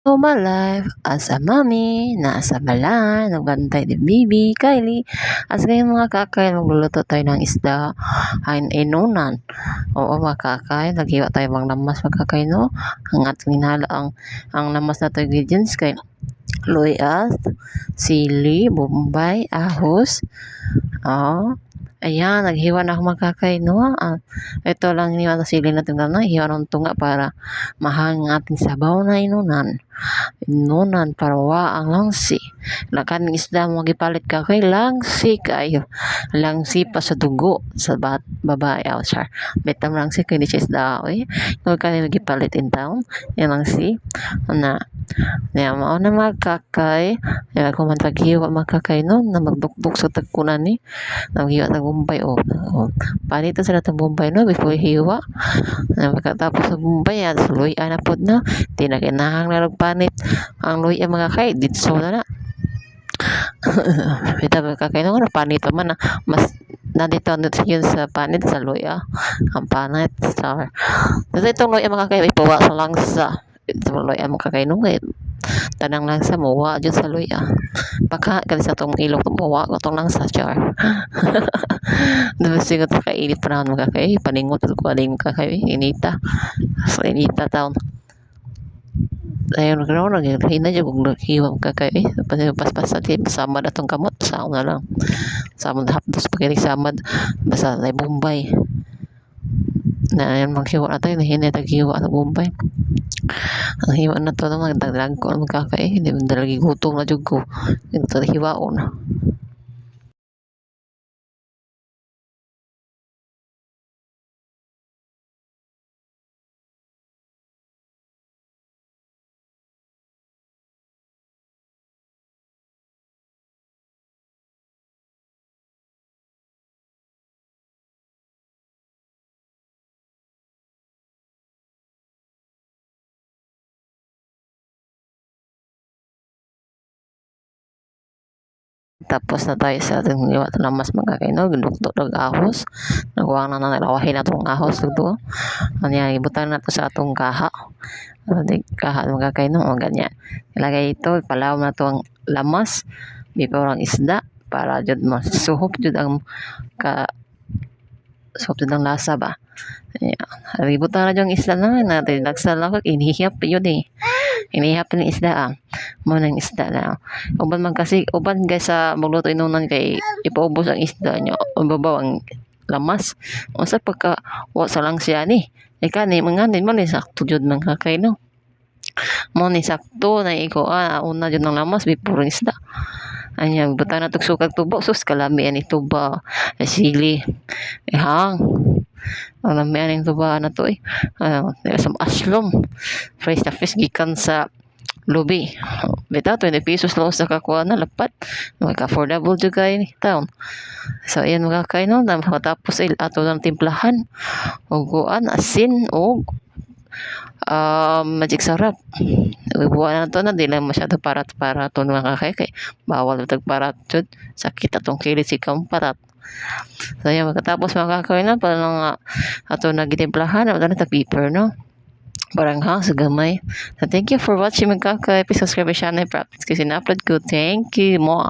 All my life, as a mommy, nasa balan, nagbantay ni Bibi, Kylie. As ngayon mga kakay, magluluto tayo ng isda, ay inunan. Oo mga kakay, naghiwa tayo mga lamas mga kakay, no? Ang ating hinala ang, ang lamas na tayo ingredients kay luyas, sili, bombay, ahos, oh, Ayan, naghiwa na ako mga kakay, no? Ah, ito lang iniwan na sili na hiwa ng tunga para mahang ating sabaw na inunan. Inunan para wa ang langsi. Lakan isda mo gipalit ka kay langsi kayo. Langsi pa sa dugo sa bat babae aw char. Betam langsi kay siya isda oy. Kung kanino gipalit in town, yung langsi. Na Niya mao na mga kakay. Kaya kung man taghiwa mga kakay no, na magdukduk sa tagkunan ni. Naghiwa sa Bombay o. Oh. Panito sila sa Bombay no before hiwa. Na pagkatapos sa Bombay at sa luya na. Di na kinahang na panit. Ang luya mga kay ditso na na. Kita ba kakay no panit pa man na mas nandito yun sa panit sa luya. Ang panit sa. Dito itong luya mga kay ipawa sa langsa. Ito luya mga kay no kay tanang lang sa muwa dyan sa luya baka kasi sa tong ilong muwa ko tong lang sa char diba sigot ka init pa naman mga kay paningot at kuwaling ka kay inita so inita taon ayun gano'n nag hina dyan kung hiwam ka kay paspas sa tip samad atong kamot sa na lang. Samad hapdos pakinig samad basta na Bombay. Na ayun maghiwa na tayo na hinay taghiwa sa Bombay. Ang hiwa na to naman dagdag ko ang magkakain hindi man dalagi gutom na jud ko. Ito hiwaon tapos na tayo sa ating liwat na mas magkakaino gindukdok ng ahos. Nagawang na nalawahin na itong ahos dito ano yan? Ibutan na to sa atong kaha. Ano kaha magkakaino o ganyan. Ilagay ito. Palaw na to ang lamas. Before ang isda. Para jud masuhop jud ang ka suhop jud ang lasa ba. Ayan. Ibutan na yung isda na. Natin. Nagsal ako, inihiyap yun eh. Inihiyap ng isda ah. Mo ng isda na. Uban man kasi, uban guys sa magluto inunan kay ipaubos ang isda nyo. Ubabaw ang lamas. O sa pagka, wa sa lang siya ni. Ika ni, mga ni, mo ni sakto jud man kakay no. Mo ni sakto na iko ah, una jud ng lamas, bipuro isda. Ayan, buta na tog sukag tubo, sus kalami ani tuba, sili, ihang. Ang lami aning tuba na to eh. Uh, sa aslom. Fresh na fish gikan sa lubi. Bita, 20 pesos lang sa kakuha na lapat. Magka-affordable juga kayo ni taon. So, ayan mga kayo no. Matapos il ato ng timplahan. Uguan, asin, o um, magic sarap. Ibuwan na to na, di lang masyado parat para to mga kay kay bawal tag parat jud sakit atong kilit si parat. So, yan, magkatapos makakawin na, para nga ato nagitimplahan, na na paper, no? Parang ha, sa gamay. So, thank you for watching, magkakay. Please subscribe sa channel, practice kasi na-upload ko. Thank you, mo.